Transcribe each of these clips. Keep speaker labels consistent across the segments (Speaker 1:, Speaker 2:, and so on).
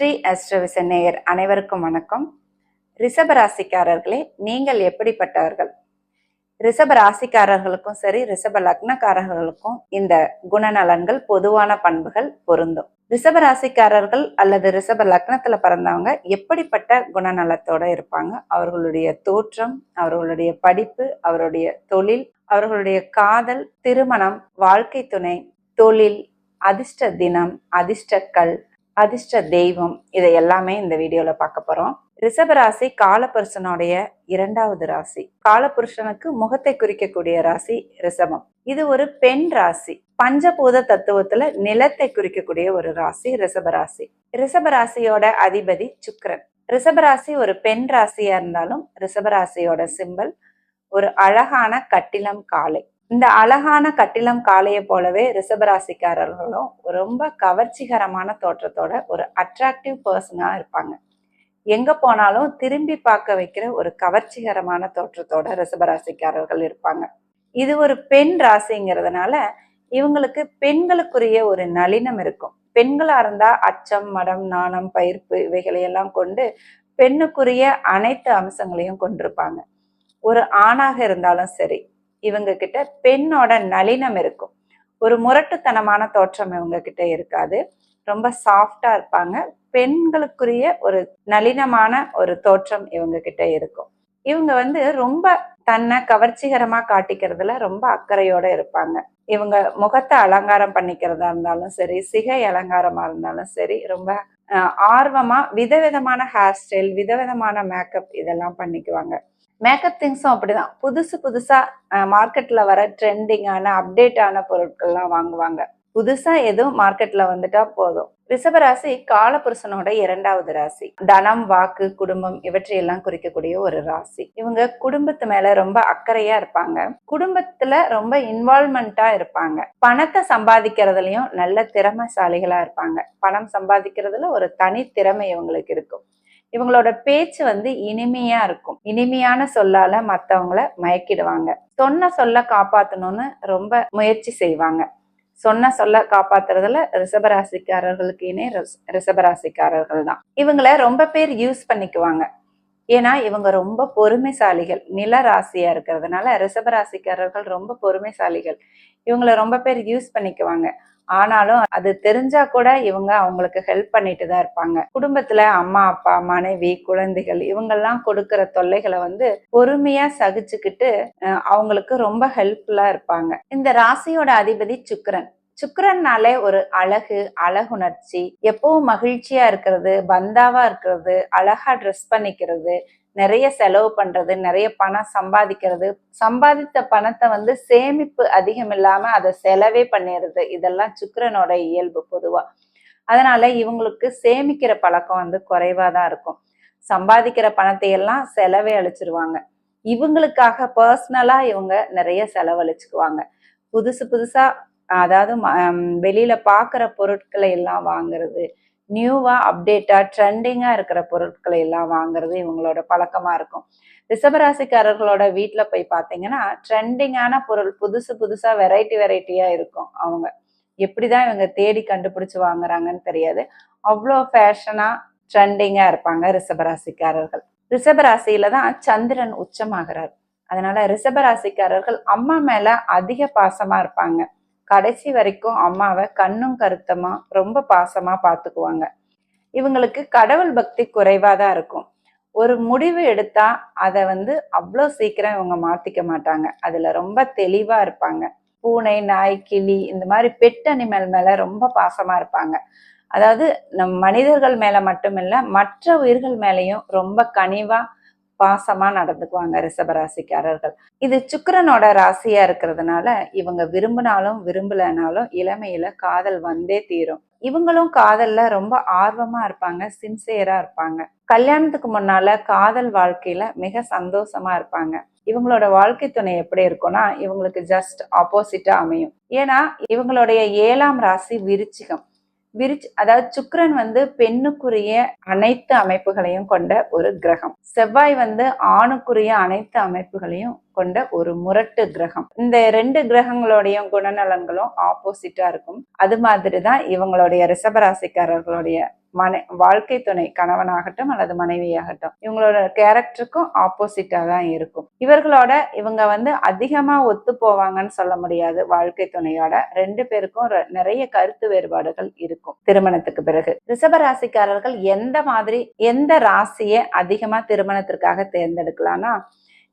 Speaker 1: ஸ்ரீ அஸ்ட்ரவிசன் நேயர் அனைவருக்கும் வணக்கம். ரிஷபராசிக்காரர்களே நீங்கள் எப்படிப்பட்டவர்கள்? ரிஷப ராசிக்காரர்களுக்கும் சரி ரிஷப லக்னக்காரர்களுக்கும் இந்த குணநலன்கள் பொதுவான பண்புகள் பொருந்தும். ரிஷப ராசிக்காரர்கள் அல்லது ரிஷப லக்னத்துல பிறந்தவங்க எப்படிப்பட்ட குணநலத்தோட இருப்பாங்க? அவர்களுடைய தோற்றம் அவர்களுடைய படிப்பு அவருடைய தொழில் அவர்களுடைய காதல் திருமணம் வாழ்க்கை துணை தொழில் அதிர்ஷ்ட தினம் அதிர்ஷ்டக்கல் அதிர்ஷ்ட தெய்வம் இதை எல்லாமே இந்த வீடியோல பார்க்க போறோம். ரிஷபராசி காலபுருஷனுடைய இரண்டாவது ராசி. காலபுருஷனுக்கு முகத்தை குறிக்கக்கூடிய ராசி ரிஷபம். இது ஒரு பெண் ராசி. பஞ்சபூத தத்துவத்துல நிலத்தை குறிக்கக்கூடிய ஒரு ராசி ரிஷபராசி ரிஷபராசியோட அதிபதி சுக்கரன். ரிஷபராசி ஒரு பெண் ராசியா இருந்தாலும் ரிஷபராசியோட சிம்பல் ஒரு அழகான கட்டிலம் காளை இந்த அழகான கட்டிலம் காளையை போலவே ரிஷபராசிக்காரர்களும் ரொம்ப கவர்ச்சிகரமான தோற்றத்தோட ஒரு அட்ராக்டிவ் பர்சனாக இருப்பாங்க. எங்க போனாலும் திரும்பி பார்க்க வைக்கிற ஒரு கவர்ச்சிகரமான தோற்றத்தோட ரிஷபராசிக்காரர்கள் இருப்பாங்க. இது ஒரு பெண் ராசிங்கிறதுனால இவங்களுக்கு பெண்களுக்குரிய ஒரு நளினம் இருக்கும். பெண்களா இருந்தா அச்சம் மடம் நாணம் பயிர்ப்பு இவைகளையெல்லாம் கொண்டு பெண்ணுக்குரிய அனைத்து அம்சங்களையும் கொண்டிருப்பாங்க. ஒரு ஆணாக இருந்தாலும் சரி இவங்க கிட்ட பெண்ணோட நளினம் இருக்கும். ஒரு முரட்டுத்தனமான தோற்றம் இவங்க கிட்ட இருக்காது. ரொம்ப சாஃப்டா இருப்பாங்க. பெண்களுக்குரிய ஒரு நளினமான ஒரு தோற்றம் இவங்க கிட்ட இருக்கும். இவங்க வந்து ரொம்ப தன்னை கவர்ச்சிகரமா காட்டிக்கிறதுல ரொம்ப அக்கறையோட இருப்பாங்க. இவங்க முகத்தை அலங்காரம் பண்ணிக்கிறதா இருந்தாலும் சரி சிகை அலங்காரமா இருந்தாலும் சரி ரொம்ப ஆர்வமா விதவிதமான ஹேர் ஸ்டைல் விதவிதமான மேக்கப் இதெல்லாம் பண்ணிக்குவாங்க. மேக்கப் திங்ஸும் அப்படிதான். புதுசு புதுசா மார்க்கெட்ல வர ட்ரெண்டிங்கான அப்டேட்டான பொருட்கள்லாம் வாங்குவாங்க. புதுசா எதுவும் மார்க்கெட்ல வந்துட்டா போதும். ரிஷபராசி காலபுருஷனோட இரண்டாவது ராசி. தனம் வாக்கு குடும்பம் இவற்றையெல்லாம் குறிக்கக்கூடிய ஒரு ராசி. இவங்க குடும்பத்து மேல ரொம்ப அக்கறையா இருப்பாங்க. குடும்பத்துல ரொம்ப இன்வால்மெண்டா இருப்பாங்க. பணத்தை சம்பாதிக்கிறதுலயும் நல்ல திறமைசாலிகளா இருப்பாங்க. பணம் சம்பாதிக்கிறதுல ஒரு தனி திறமை இவங்களுக்கு இருக்கும். இவங்களோட பேச்சு வந்து இனிமையா இருக்கும். இனிமையான சொல்லால மத்தவங்கள மயக்கிடுவாங்க. சொன்ன சொல்ல காப்பாத்தணும்னு ரொம்ப முயற்சி செய்வாங்க. சொன்ன சொல்ல காப்பாத்துறதுல ரிஷபராசிக்காரர்களுக்கு இனே ரிஷபராசிக்காரர்கள் தான். இவங்கள ரொம்ப பேர் யூஸ் பண்ணிக்குவாங்க. ஏன்னா இவங்க ரொம்ப பொறுமைசாலிகள். நில ராசியா இருக்கிறதுனால ரிஷபராசிக்காரர்கள் ரொம்ப பொறுமைசாலிகள். இவங்கள ரொம்ப பேர் யூஸ் பண்ணிக்குவாங்க. ஆனாலும் அது தெரிஞ்சா கூட இவங்க அவங்களுக்கு ஹெல்ப் பண்ணிட்டு தான் இருப்பாங்க. குடும்பத்துல அம்மா அப்பா மனைவி குழந்தைகள் இவங்கெல்லாம் கொடுக்கிற தொல்லைகளை வந்து பொறுமையா சகிச்சுக்கிட்டு அவங்களுக்கு ரொம்ப ஹெல்ப்ஃபுல்லா இருப்பாங்க. இந்த ராசியோட அதிபதி சுக்கரன். சுக்கரன்னாலே ஒரு அழகு அழகுணர்ச்சி எப்பவும் மகிழ்ச்சியா இருக்கிறது பந்தாவா இருக்கிறது அழகா ட்ரெஸ் பண்ணிக்கிறது நிறைய செலவு பண்றது நிறைய பணம் சம்பாதிக்கிறது. சம்பாதித்த பணத்தை வந்து சேமிப்பு அதிகம் இல்லாம அதை செலவே பண்ணிடுறது. இதெல்லாம் சுக்கரனோட இயல்பு பொதுவா. அதனால இவங்களுக்கு சேமிக்கிற பழக்கம் வந்து குறைவா தான் இருக்கும். சம்பாதிக்கிற பணத்தை எல்லாம் செலவே அழிச்சிருவாங்க. இவங்களுக்காக பர்சனலா இவங்க நிறைய செலவழிச்சுக்குவாங்க. புதுசு புதுசா அதாவது வெளியில பாக்குற பொருட்களை எல்லாம் வாங்குறது நியூவா அப்டேட்டா ட்ரெண்டிங்கா இருக்கிற பொருட்களை எல்லாம் வாங்குறது இவங்களோட பழக்கமா இருக்கும். ரிஷபராசிக்காரர்களோட வீட்டில் போய் பார்த்தீங்கன்னா ட்ரெண்டிங்கான பொருள் புதுசு புதுசாக வெரைட்டி வெரைட்டியாக இருக்கும் அவங்க. எப்படி தான் இவங்க தேடி கண்டுபிடிச்சி வாங்குறாங்கன்னு தெரியாது. அவ்வளோ ஃபேஷனாக ட்ரெண்டிங்காக இருப்பாங்க ரிஷபராசிக்காரர்கள். ரிஷபராசியில தான் சந்திரன் உச்சமாகிறார். அதனால ரிஷபராசிக்காரர்கள் அம்மா மேல அதிக பாசமா இருப்பாங்க. கடைசி வரைக்கும் அம்மாவை கண்ணும் கருத்தமா ரொம்ப பாசமா பார்த்துக்குவாங்க இவங்களுக்கு கடவுள் பக்தி குறைவா தான் இருக்கும். ஒரு முடிவு எடுத்தா அதை வந்து அவ்வளோ சீக்கிரம் இவங்க மாத்திக்க மாட்டாங்க. அதுல ரொம்ப தெளிவா இருப்பாங்க. பூனை நாய் கிளி இந்த மாதிரி பெட் அனிமல் மேல ரொம்ப பாசமா இருப்பாங்க. அதாவது நம் மனிதர்கள் மேல மட்டுமில்ல மற்ற உயிர்கள் மேலேயும் ரொம்ப கனிவா பாசமா நடந்துக்குவாங்க ரிஷபராசிக்காரர்கள். இது சுக்கரனோட ராசியா இருக்கிறதுனால இவங்க விரும்பினாலும் விரும்பலனாலும் இளமையில காதல் வந்தே தீரும். இவங்களும் காதல்ல ரொம்ப ஆர்வமா இருப்பாங்க சின்சியரா இருப்பாங்க. கல்யாணத்துக்கு முன்னால காதல் வாழ்க்கையில மிக சந்தோஷமா இருப்பாங்க. இவங்களோட வாழ்க்கை துணை எப்படி இருக்கும்னா இவங்களுக்கு ஜஸ்ட் ஆப்போசிட்டா அமையும். ஏன்னா இவங்களுடைய ஏழாம் ராசி விருச்சிகம். விரிச் அதாவது சுக்கரன் வந்து பெண்ணுக்குரிய அனைத்து அமைப்புகளையும் கொண்ட ஒரு கிரகம். செவ்வாய் வந்து ஆணுக்குரிய அனைத்து அமைப்புகளையும் கொண்ட ஒரு முரட்டு கிரகம். இந்த ரெண்டு கிரகங்களுடைய குணநலன்களும் ஆப்போசிட்டா இருக்கும். அது மாதிரி தான் இவங்களுடைய ரிஷபராசிக்காரர்களுடைய மனை வாழ்க்கை துணை கணவனாகட்டும் அல்லது மனைவியாகட்டும். இவங்களோட கேரக்டருக்கும் ஆப்போசிட்டா தான் இருக்கும். இவர்களோட இவங்க வந்து அதிகமா ஒத்து போவாங்கன்னு சொல்ல முடியாது. வாழ்க்கை துணையோட ரெண்டு பேருக்கும் ர- நிறைய கருத்து வேறுபாடுகள் இருக்கும் திருமணத்துக்கு பிறகு. ரிஷபராசிக்காரர்கள் எந்த மாதிரி எந்த ராசியை அதிகமா திருமணத்திற்காக தேர்ந்தெடுக்கலாம்னா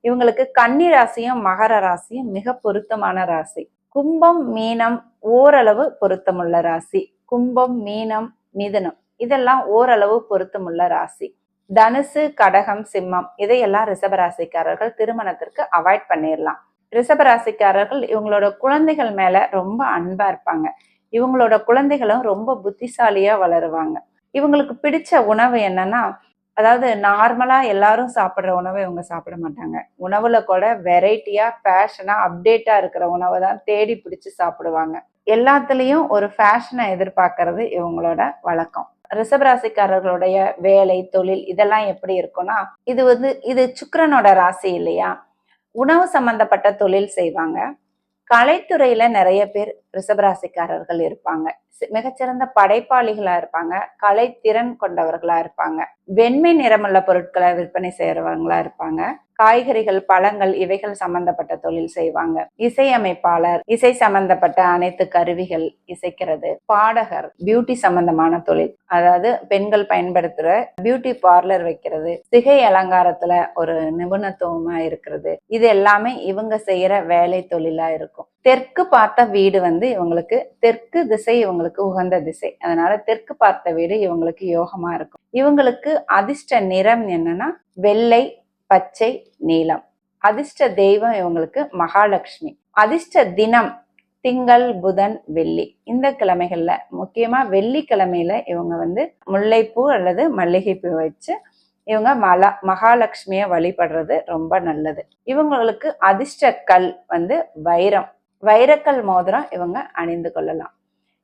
Speaker 1: இவங்களுக்கு கன்னி ராசியும் மகர ராசியும் மிக பொருத்தமான ராசி. கும்பம் மீனம் ஓரளவு பொருத்தமுள்ள ராசி. கும்பம் மீனம் மிதனம் இதெல்லாம் ஓரளவு பொருத்தமுள்ள ராசி. தனுசு கடகம் சிம்மம் இதையெல்லாம் ரிஷபராசிக்காரர்கள் திருமணத்திற்கு அவாய்ட் பண்ணிடலாம் ரிஷபராசிக்காரர்கள் இவங்களோட குழந்தைகள் மேல ரொம்ப அன்பா இருப்பாங்க. இவங்களோட குழந்தைகளும் ரொம்ப புத்திசாலியா வளருவாங்க. இவங்களுக்கு பிடிச்ச உணவு என்னன்னா அதாவது நார்மலா எல்லாரும் சாப்பிட்ற உணவை இவங்க சாப்பிட மாட்டாங்க. உணவுல கூட வெரைட்டியா ஃபேஷனா அப்டேட்டா இருக்கிற உணவை தான் தேடி பிடிச்சி சாப்பிடுவாங்க. எல்லாத்துலயும் ஒரு ஃபேஷனை எதிர்பார்க்கறது இவங்களோட வழக்கம். ரிஷபராசிக்காரர்களுடைய வேலை தொழில் இதெல்லாம் எப்படி இருக்கும்னா இது வந்து இது சுக்கரனோட ராசி இல்லையா? உணவு சம்பந்தப்பட்ட தொழில் செய்வாங்க. கலைத்துறையில நிறைய பேர் ரிஷபராசிக்காரர்கள் இருப்பாங்க. மிகச்சிறந்த படைப்பாளிகளா இருப்பாங்க. கலைத்திறன் கொண்டவர்களா இருப்பாங்க. வெண்மை நிறமுள்ள பொருட்களை விற்பனை செய்யறவங்களா இருப்பாங்க. காய்கறிகள் பழங்கள் இவைகள் சம்பந்தப்பட்ட தொழில் செய்வாங்க. இசையமைப்பாளர் இசை சம்பந்தப்பட்ட அனைத்து கருவிகள் இசைக்கிறது. பாடகர் பியூட்டி சம்பந்தமான தொழில். அதாவது பெண்கள் பயன்படுத்துற பியூட்டி பார்லர் வைக்கிறது. சிகை அலங்காரத்துல ஒரு நிபுணத்துவமா இருக்கிறது. இது எல்லாமே இவங்க செய்யற வேலை தொழிலா இருக்கும். தெற்கு பார்த்த வீடு வந்து இவங்களுக்கு தெற்கு திசை இவங்களுக்கு உகந்த திசை. அதனால தெற்கு பார்த்த வீடு இவங்களுக்கு யோகமா இருக்கும். இவங்களுக்கு அதிர்ஷ்ட நிறம் என்னன்னா வெள்ளை பச்சை நீலம். அதிர்ஷ்ட தெய்வம் இவங்களுக்கு மகாலட்சுமி. அதிர்ஷ்ட தினம் திங்கள் புதன் வெள்ளி. இந்த கிழமைகள்ல முக்கியமா வெள்ளிக்கிழமையில இவங்க வந்து முல்லைப்பூ அல்லது மல்லிகைப்பூ வச்சு இவங்க மலா மகாலட்சுமிய வழிபடுறது ரொம்ப நல்லது. இவங்களுக்கு அதிர்ஷ்ட கல் வந்து வைரம். வைரக்கல் மோதிரம் இவங்க அணிந்து கொள்ளலாம்.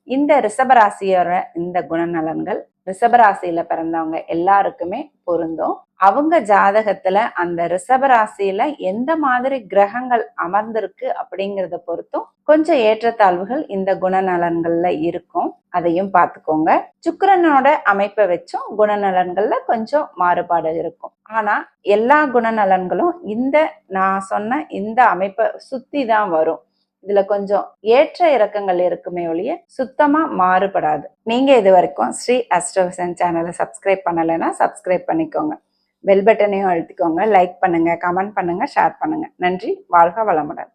Speaker 1: இந்த ரிஷபராசியோட இந்த குணநலன்கள் ரிஷபராசியில பிறந்தவங்க எல்லாருக்குமே பொருந்தும். அவங்க ஜாதகத்துல அந்த ரிஷபராசியில எந்த மாதிரி கிரகங்கள் அமர்ந்திருக்கு அப்படிங்கறத பொறுத்தும் கொஞ்சம் ஏற்றத்தாழ்வுகள் இந்த குணநலன்கள்ல இருக்கும். அதையும் பார்த்துக்கோங்க. சுக்கரனோட அமைப்பை வச்சும் குணநலன்கள்ல கொஞ்சம் மாறுபாடு இருக்கும். ஆனா எல்லா குணநலன்களும் இந்த நான் சொன்ன இந்த அமைப்பை சுத்தி தான் வரும். இதுல கொஞ்சம் ஏற்ற இறக்கங்கள் இருக்குமே ஒழிய சுத்தமா மாறுபடாது. நீங்க இது வரைக்கும் ஸ்ரீ அஸ்ட்ரோசன் சேனலை சப்ஸ்கிரைப் பண்ணலைன்னா சப்ஸ்கிரைப் பண்ணிக்கோங்க. பெல் பட்டனையும் அழுத்திக்கோங்க. லைக் பண்ணுங்க கமெண்ட் பண்ணுங்க ஷேர் பண்ணுங்க. நன்றி. வாழ்க வளமுடன்.